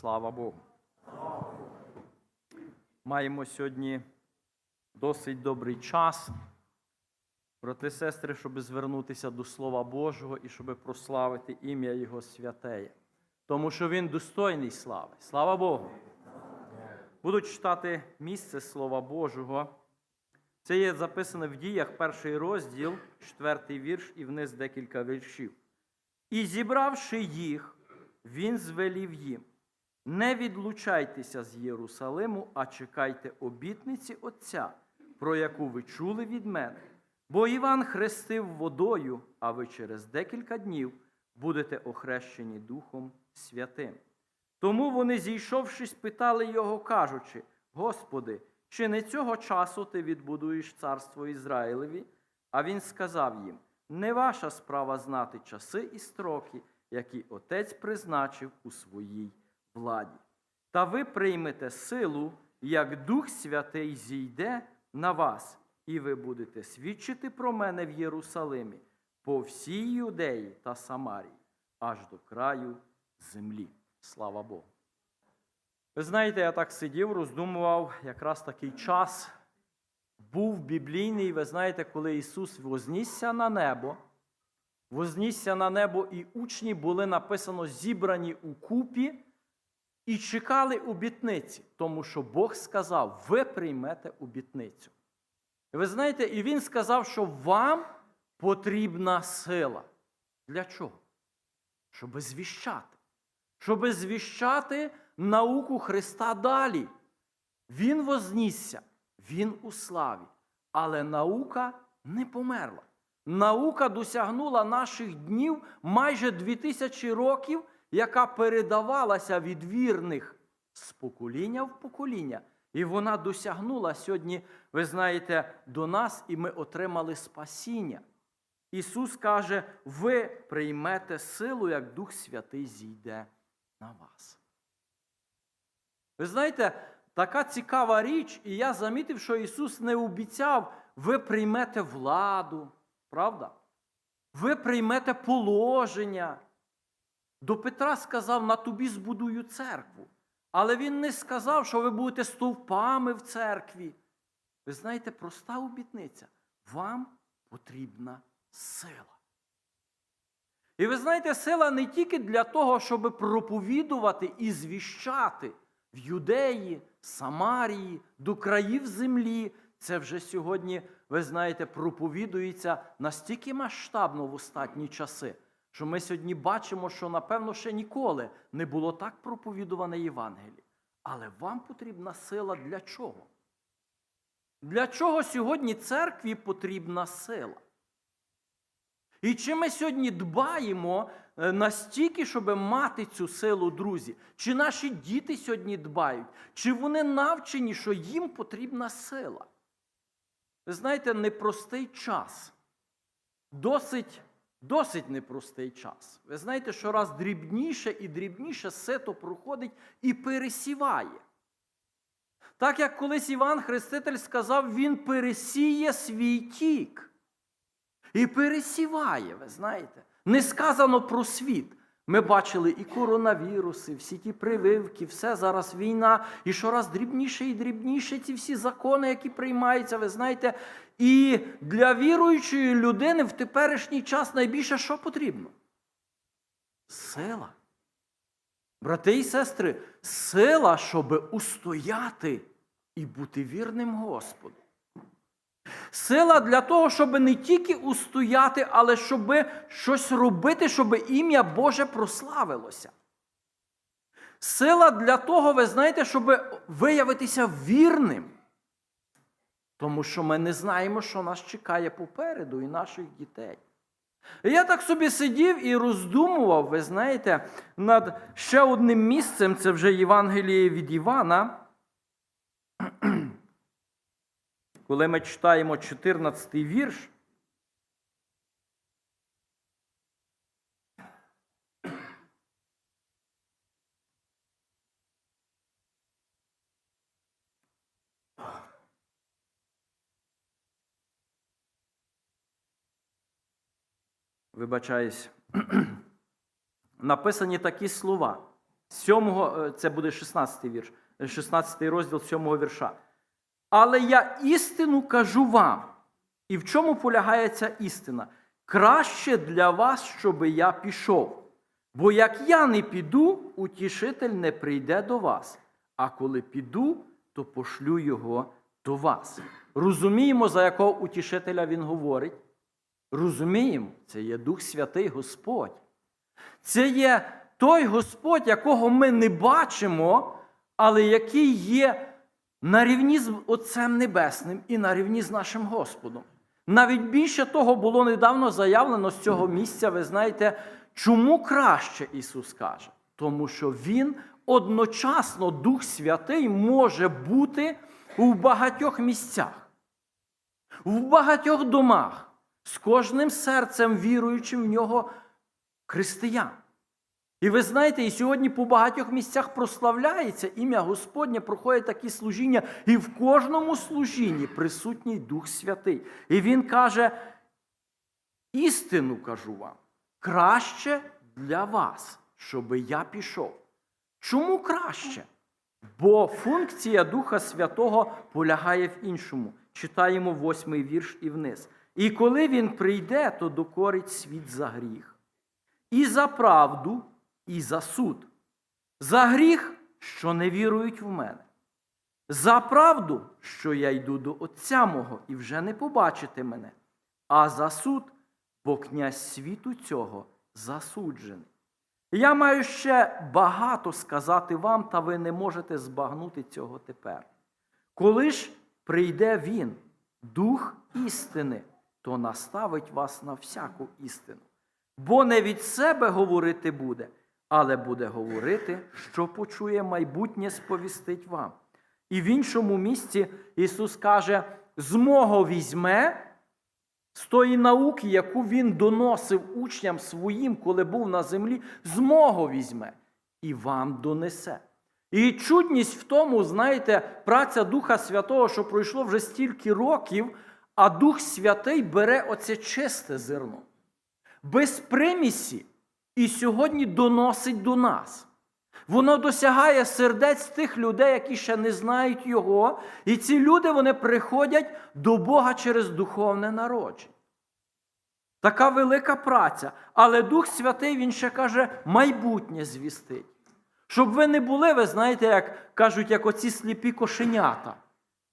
Слава Богу. Маємо сьогодні досить добрий час, брати сестри, щоб звернутися до Слова Божого і щоб прославити ім'я Його святеє. Тому що Він достойний слави. Слава Богу. Буду читати місце Слова Божого. Це є записано в діях, перший розділ, четвертий вірш і вниз декілька віршів. І зібравши їх, він звелів їм: не відлучайтеся з Єрусалиму, а чекайте обітниці Отця, про яку ви чули від мене. Бо Іван хрестив водою, а ви через декілька днів будете охрещені Духом Святим. Тому вони, зійшовшись, питали його, кажучи: Господи, чи не цього часу ти відбудуєш царство Ізраїлеві? А він сказав їм: не ваша справа знати часи і строки, які Отець призначив у своїй владі. Та ви приймете силу, як Дух Святий зійде на вас, і ви будете свідчити про мене в Єрусалимі, по всій Юдеї та Самарії, аж до краю землі. Слава Богу. Ви знаєте, я так сидів, роздумував, якраз такий час був біблійний, ви знаєте, коли Ісус вознісся на небо, вознісся на небо, і учні були написано зібрані у купі і чекали обітниці, тому що Бог сказав: ви приймете обітницю. Ви знаєте, і Він сказав, що вам потрібна сила. Для чого? Щоб звіщати. Щоб звіщати науку Христа далі. Він вознісся, Він у славі. Але наука не померла. Наука досягнула наших днів майже 2000 років, яка передавалася від вірних з покоління в покоління. І вона досягнула сьогодні, ви знаєте, до нас, і ми отримали спасіння. Ісус каже: ви приймете силу, як Дух Святий зійде на вас. Ви знаєте, така цікава річ, і я замітив, що Ісус не обіцяв, ви приймете владу, правда? Ви приймете положення. До Петра сказав, на тобі збудую церкву. Але він не сказав, що ви будете стовпами в церкві. Ви знаєте, проста обітниця. Вам потрібна сила. І ви знаєте, сила не тільки для того, щоб проповідувати і звіщати в Юдеї, Самарії, до країв землі. Це вже сьогодні, ви знаєте, проповідується настільки масштабно в останні часи, що ми сьогодні бачимо, що, напевно, ще ніколи не було так проповідуване Євангеліє. Але вам потрібна сила для чого? Для чого сьогодні церкві потрібна сила? І чи ми сьогодні дбаємо е, настільки, щоб мати цю силу, друзі? Чи наші діти сьогодні дбають? Чи вони навчені, що їм потрібна сила? Ви знаєте, непростий час. Досить, досить непростий час. Ви знаєте, що раз дрібніше і дрібніше сито проходить і пересіває. Так як колись Іван Хреститель сказав, він пересіє свій тік. І пересіває, ви знаєте. Не сказано про світ. Ми бачили і коронавіруси, всі ті прививки, все зараз війна, і щораз дрібніше і дрібніше ці всі закони, які приймаються, ви знаєте. І для віруючої людини в теперішній час найбільше що потрібно? Сила. Брати і сестри, сила, щоб устояти і бути вірним Господу. Сила для того, щоб не тільки устояти, але щоб щось робити, щоб ім'я Боже прославилося. Сила для того, ви знаєте, щоб виявитися вірним. Тому що ми не знаємо, що нас чекає попереду і наших дітей. Я так собі сидів і роздумував, ви знаєте, над ще одним місцем це вже Євангеліє від Івана. Коли ми читаємо 14 вірш, вибачаюсь, написані такі слова. 7, е, це буде 16 вірш, е, 16 розділ 7 вірша. Але я істину кажу вам. І в чому полягає ця істина? Краще для вас, щоб я пішов. Бо як я не піду, утішитель не прийде до вас. А коли піду, то пошлю його до вас. Розуміємо, за якого утішителя він говорить? Розуміємо, це є Дух Святий Господь. Це є той Господь, якого ми не бачимо, але який є на рівні з Отцем Небесним і на рівні з нашим Господом. Навіть більше того було недавно заявлено з цього місця, ви знаєте, чому краще Ісус каже? Тому що Він одночасно, Дух Святий, може бути у багатьох місцях, в багатьох домах, з кожним серцем віруючим в нього християн. І ви знаєте, і сьогодні по багатьох місцях прославляється ім'я Господнє, проходять такі служіння, і в кожному служінні присутній Дух Святий. І Він каже: істину кажу вам, краще для вас, щоби я пішов. Чому краще? Бо функція Духа Святого полягає в іншому. Читаємо восьмий вірш і вниз. І коли він прийде, то докорить світ за гріх, і за правду, і за суд. За гріх, що не вірують в мене. За правду, що я йду до Отця мого і вже не побачите мене, а за суд, бо князь світу цього засуджений. Я маю ще багато сказати вам, та ви не можете збагнути цього тепер. Коли ж прийде Він, Дух істини, то наставить вас на всяку істину. Бо не від себе говорити буде, але буде говорити, що почує майбутнє сповістить вам. І в іншому місці Ісус каже: з візьме з тої науки, яку Він доносив учням своїм, коли був на землі, з візьме і вам донесе. І чудність в тому, знаєте, праця Духа Святого, що пройшло вже стільки років, а Дух Святий бере оце чисте зерно, без примісі, і сьогодні доносить до нас. Воно досягає сердець тих людей, які ще не знають Його, і ці люди вони приходять до Бога через духовне народження. Така велика праця. Але Дух Святий, Він ще каже, майбутнє звістить. Щоб ви не були, ви знаєте, як кажуть, як оці сліпі кошенята.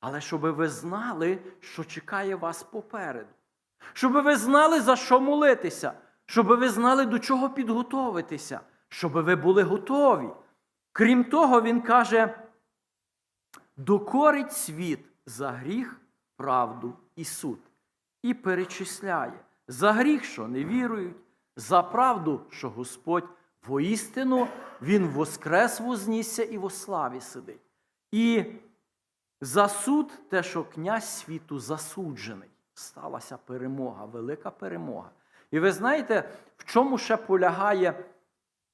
Але щоб ви знали, що чекає вас попереду. Щоб ви знали, за що молитися, щоб ви знали, до чого підготовитися, щоб ви були готові. Крім того, він каже: докорить світ за гріх, правду і суд. І перечисляє за гріх, що не вірують, за правду, що Господь воістину Він воскрес вознісся і во славі сидить. І за суд, те, що князь світу засуджений, сталася перемога, велика перемога. І ви знаєте, в чому ще полягає,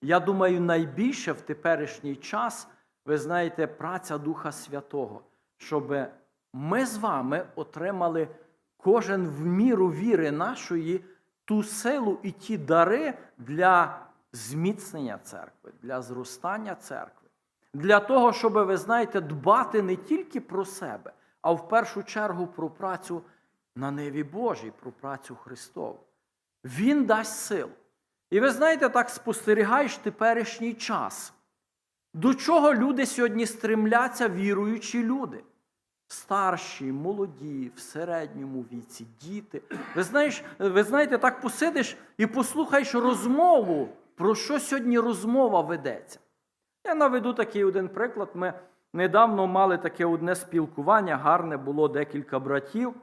я думаю, найбільше в теперішній час, ви знаєте, праця Духа Святого, щоб ми з вами отримали кожен в міру віри нашої ту силу і ті дари для зміцнення церкви, для зростання церкви. Для того, щоб, ви знаєте, дбати не тільки про себе, а в першу чергу про працю на ниві Божій, про працю Христову. Він дасть силу. І ви знаєте, так спостерігаєш теперішній час. До чого люди сьогодні стремляться, віруючі люди? Старші, молоді, в середньому віці, діти. Ви знаєш, ви знаєте, так посидиш і послухаєш розмову, про що сьогодні розмова ведеться. Я наведу такий один приклад. Ми недавно мали таке одне спілкування, гарне було декілька братів.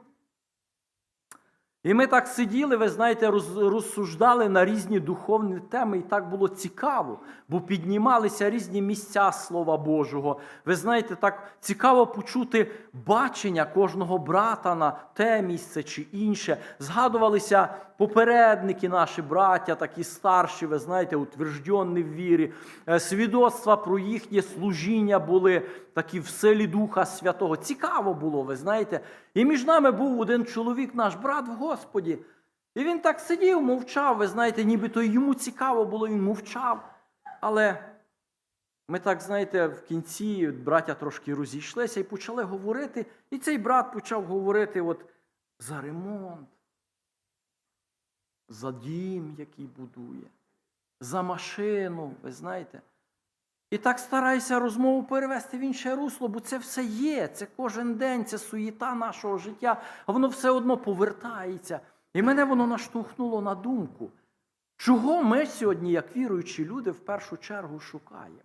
І ми так сиділи, ви знаєте, розсуждали на різні духовні теми, і так було цікаво, бо піднімалися різні місця Слова Божого. Ви знаєте, так цікаво почути бачення кожного брата на те місце чи інше. Згадувалися попередники наші браття, такі старші, ви знаєте, утверждені в вірі. Е, Свідоцтва про їхнє служіння були такі в силі Духа Святого. Цікаво було, ви знаєте. І між нами був один чоловік, наш брат в Господі. І він так сидів, мовчав, ви знаєте, нібито йому цікаво було, він мовчав. Але Ми так, знаєте, в кінці браття трошки розійшлися і почали говорити. І цей брат почав говорити от за ремонт, за дім, який будує, за машину, ви знаєте. І так старайся розмову перевести в інше русло, бо це все є, це кожен день, це суєта нашого життя, а воно все одно повертається. І мене воно наштовхнуло на думку, чого ми сьогодні, як віруючі люди, в першу чергу шукаємо.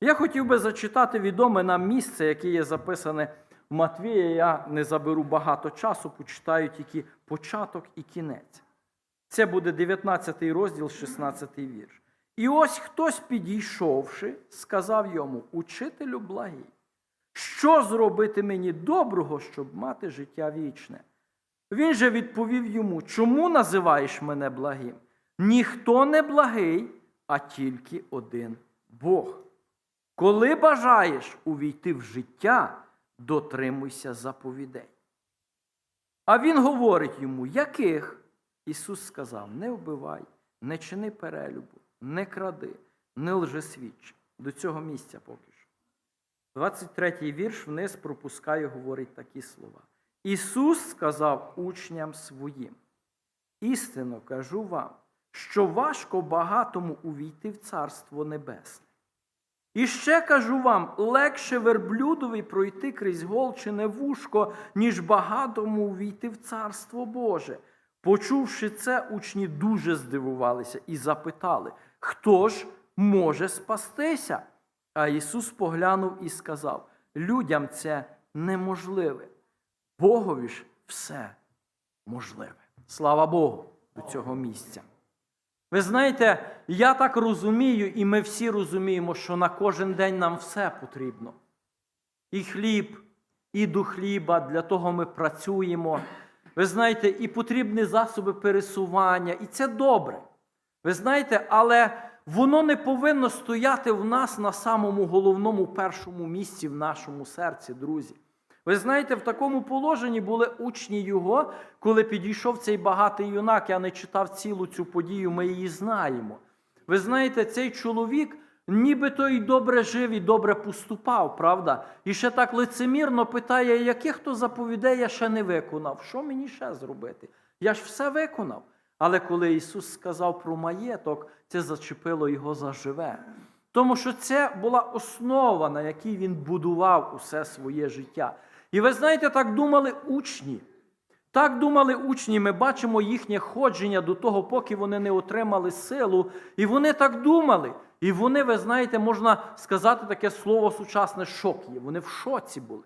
Я хотів би зачитати відоме нам місце, яке є записане Матвія. Я не заберу багато часу, почитаю тільки початок і кінець. Це буде 19 розділ, 16 вірш. І ось хтось, підійшовши, сказав йому: Учителю благий, що зробити мені доброго, щоб мати життя вічне? Він же відповів йому: Чому називаєш мене благим? Ніхто не благий, а тільки один Бог. Коли бажаєш увійти в життя, дотримуйся заповідей. А він говорить йому, яких? Ісус сказав: не вбивай, не чини перелюбу, не кради, не лжесвідчи. До цього місця поки що. 23-й вірш вниз пропускає, говорить такі слова. Ісус сказав учням своїм: істинно кажу вам, що важко багатому увійти в Царство Небесне. І ще кажу вам, легше верблюдові пройти крізь голчине вушко, ніж багатому увійти в Царство Боже. Почувши це, учні дуже здивувалися і запитали, хто ж може спастися? А Ісус поглянув і сказав: людям це неможливе, Богові ж все можливе. Слава Богу до цього місця. Ви знаєте, я так розумію, і ми всі розуміємо, що на кожен день нам все потрібно. І хліб, і до хліба, для того ми працюємо. Ви знаєте, і потрібні засоби пересування, і це добре. Ви знаєте, але воно не повинно стояти в нас на самому головному першому місці в нашому серці, друзі. Ви знаєте, в такому положенні були учні його, коли підійшов цей багатий юнак, я не читав цілу цю подію, ми її знаємо. Ви знаєте, цей чоловік нібито і добре жив, і добре поступав, правда? І ще так лицемірно питає, яких то заповідей я ще не виконав. Що мені ще зробити? Я ж все виконав. Але коли Ісус сказав про маєток, це зачепило його заживе. Тому що це була основа, на якій він будував усе своє життя. І ви знаєте, так думали учні. Так думали учні, ми бачимо їхнє ходження до того, поки вони не отримали силу. І вони так думали. І вони, ви знаєте, можна сказати таке слово сучасне шок є. Вони в шоці були.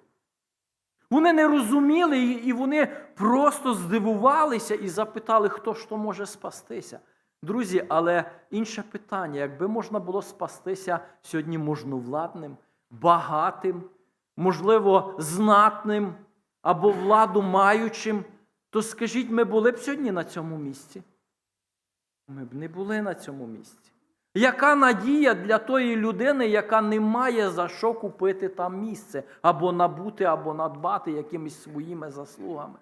Вони не розуміли, і вони просто здивувалися і запитали, хто ж то може спастися. Друзі, але інше питання: якби можна було спастися сьогодні можновладним, багатим, можливо, знатним або владу маючим, то скажіть, ми були б сьогодні на цьому місці? Ми б не були на цьому місці. Яка надія для тої людини, яка не має за що купити там місце, або набути, або надбати якимись своїми заслугами?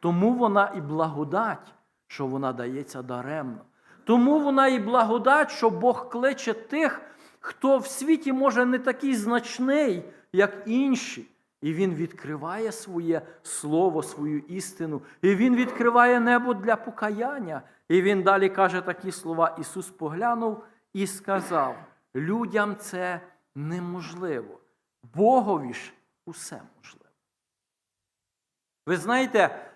Тому вона і благодать, що вона дається даремно. Тому вона і благодать, що Бог кличе тих, хто в світі може не такий значний, як інші. І Він відкриває своє слово, свою істину. І Він відкриває небо для покаяння. І він далі каже такі слова: Ісус поглянув і сказав: людям це неможливо. Богові ж усе можливо. Ви знаєте,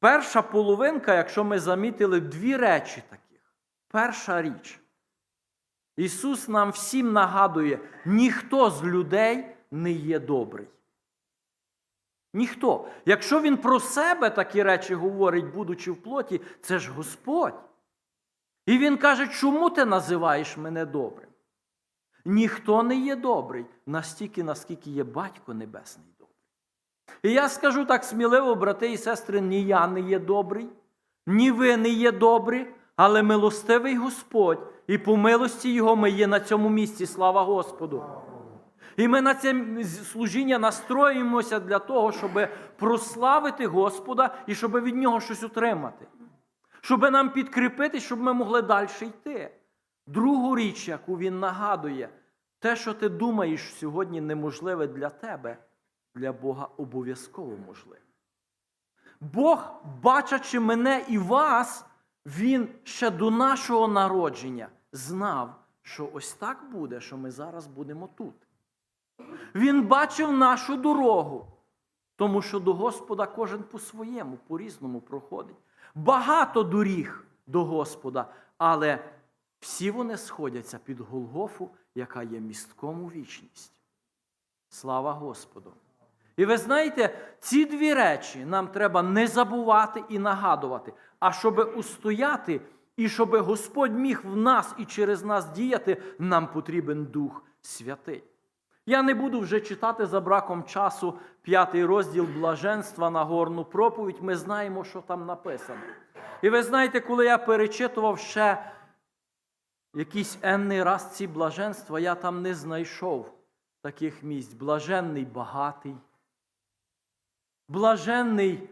перша половинка, якщо ми замітили дві речі таких. Перша річ. Ісус нам всім нагадує, ніхто з людей не є добрий. Ніхто. Якщо він про себе такі речі говорить, будучи в плоті, це ж Господь. І він каже, чому ти називаєш мене добрим? Ніхто не є добрий, настільки, наскільки є Батько Небесний добрий. І я скажу так сміливо, брати і сестри, ні я не є добрий, ні ви не є добрі, але милостивий Господь, і по милості Його ми є на цьому місці. Слава Господу! І ми на це служіння настроїмося для того, щоб прославити Господа і щоб від Нього щось отримати. Щоб нам підкріпити, щоб ми могли далі йти. Другу річ, яку він нагадує, те, що ти думаєш сьогодні неможливе для тебе, для Бога обов'язково можливе. Бог, бачачи мене і вас, Він ще до нашого народження знав, що ось так буде, що ми зараз будемо тут. Він бачив нашу дорогу, тому що до Господа кожен по-своєму, по-різному проходить. Багато доріг до Господа, але всі вони сходяться під Голгофу, яка є містком у вічність. Слава Господу! І ви знаєте, ці дві речі нам треба не забувати і нагадувати, а щоб устояти, і щоб Господь міг в нас і через нас діяти, нам потрібен Дух Святий. Я не буду вже читати за браком часу п'ятий розділ блаженства на горну проповідь. Ми знаємо, що там написано. І ви знаєте, коли я перечитував ще якийсь енний раз ці блаженства, я там не знайшов таких місць. Блаженний багатий, блаженний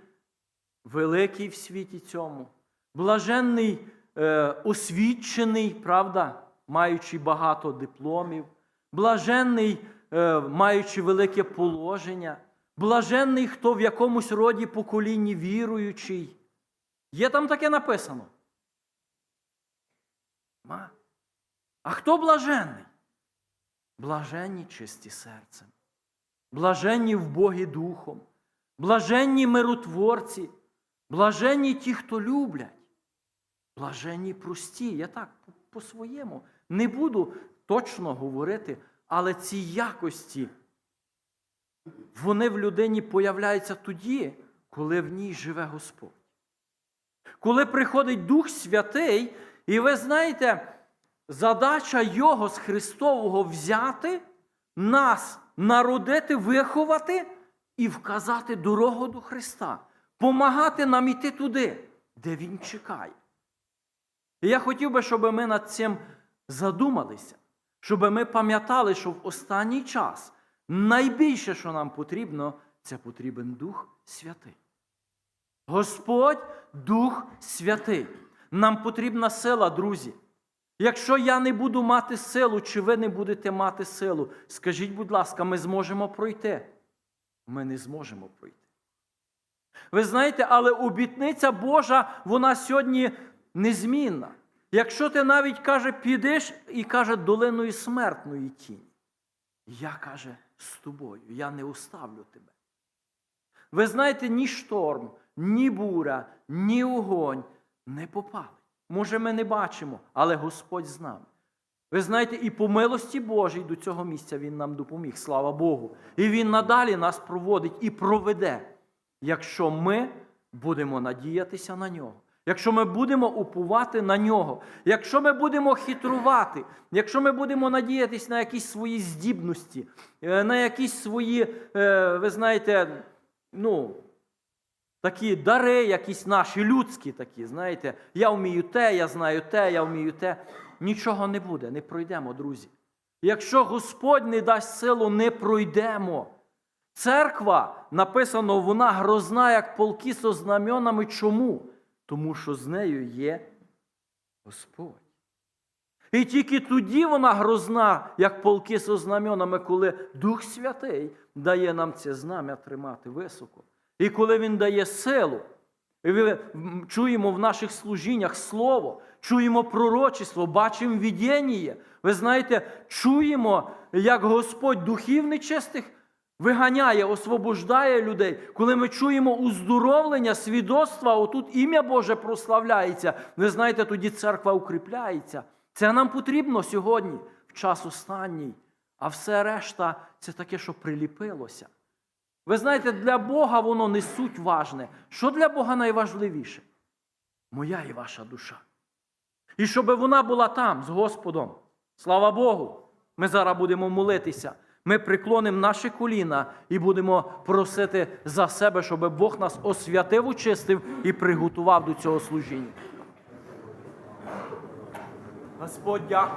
великий в світі цьому, блаженний е, освічений, правда, маючи багато дипломів, блаженний, е, маючи велике положення, блаженний, хто в якомусь роді поколінні віруючий. Є там таке написано? Ма. А хто блаженний? Блаженні чисті серцем, блаженні в Богі духом, блаженні миротворці, блаженні ті, хто люблять, блаженні прості. Я так по- по-своєму не буду точно говорити, але ці якості, вони в людині появляються тоді, коли в ній живе Господь. Коли приходить Дух Святий, і ви знаєте, задача Його з Христового взяти, нас народити, виховати і вказати дорогу до Христа, помагати нам іти туди, де Він чекає. І я хотів би, щоб ми над цим задумалися, щоб ми пам'ятали, що в останній час найбільше, що нам потрібно, це потрібен Дух Святий. Господь Дух Святий. Нам потрібна сила, друзі. Якщо я не буду мати силу, чи ви не будете мати силу, скажіть, будь ласка, ми зможемо пройти? Ми не зможемо пройти. Ви знаєте, але обітниця Божа, вона сьогодні незмінна. Якщо ти навіть каже, підеш і каже долиною смертної тіні, я каже з тобою, я не оставлю тебе. Ви знаєте, ні шторм, ні буря, ні огонь не попали. Може, ми не бачимо, але Господь з нами. Ви знаєте, і по милості Божій до цього місця Він нам допоміг, слава Богу. І Він надалі нас проводить і проведе, якщо ми будемо надіятися на нього. Якщо ми будемо упувати на нього, якщо ми будемо хитрувати, якщо ми будемо надіятися на якісь свої здібності, е, на якісь свої, е, ви знаєте, ну, такі дари, якісь наші людські такі, знаєте, я вмію те, я знаю те, я вмію те. Нічого не буде, не пройдемо, друзі. Якщо Господь не дасть силу, не пройдемо. Церква, написано, вона грозна, як полки со знаменами. Чому? Тому що з нею є Господь. І тільки тоді вона грозна, як полки со знаменами, коли Дух Святий дає нам це знам'я тримати високо. І коли Він дає силу, і чуємо в наших служіннях слово, чуємо пророчество, бачимо відєння. Ви знаєте, чуємо, як Господь духів нечистих виганяє, освобождає людей. Коли ми чуємо уздоровлення, свідоцтва, отут ім'я Боже прославляється. Ви знаєте, тоді церква укріпляється. Це нам потрібно сьогодні, в час останній. А все решта це таке, що приліпилося. Ви знаєте, для Бога воно не суть важне. Що для Бога найважливіше? Моя і ваша душа. І щоб вона була там з Господом. Слава Богу! Ми зараз будемо молитися. Ми приклонимо наші коліна і будемо просити за себе, щоб Бог нас освятив, очистив і приготував до цього служіння. Господь, дякую.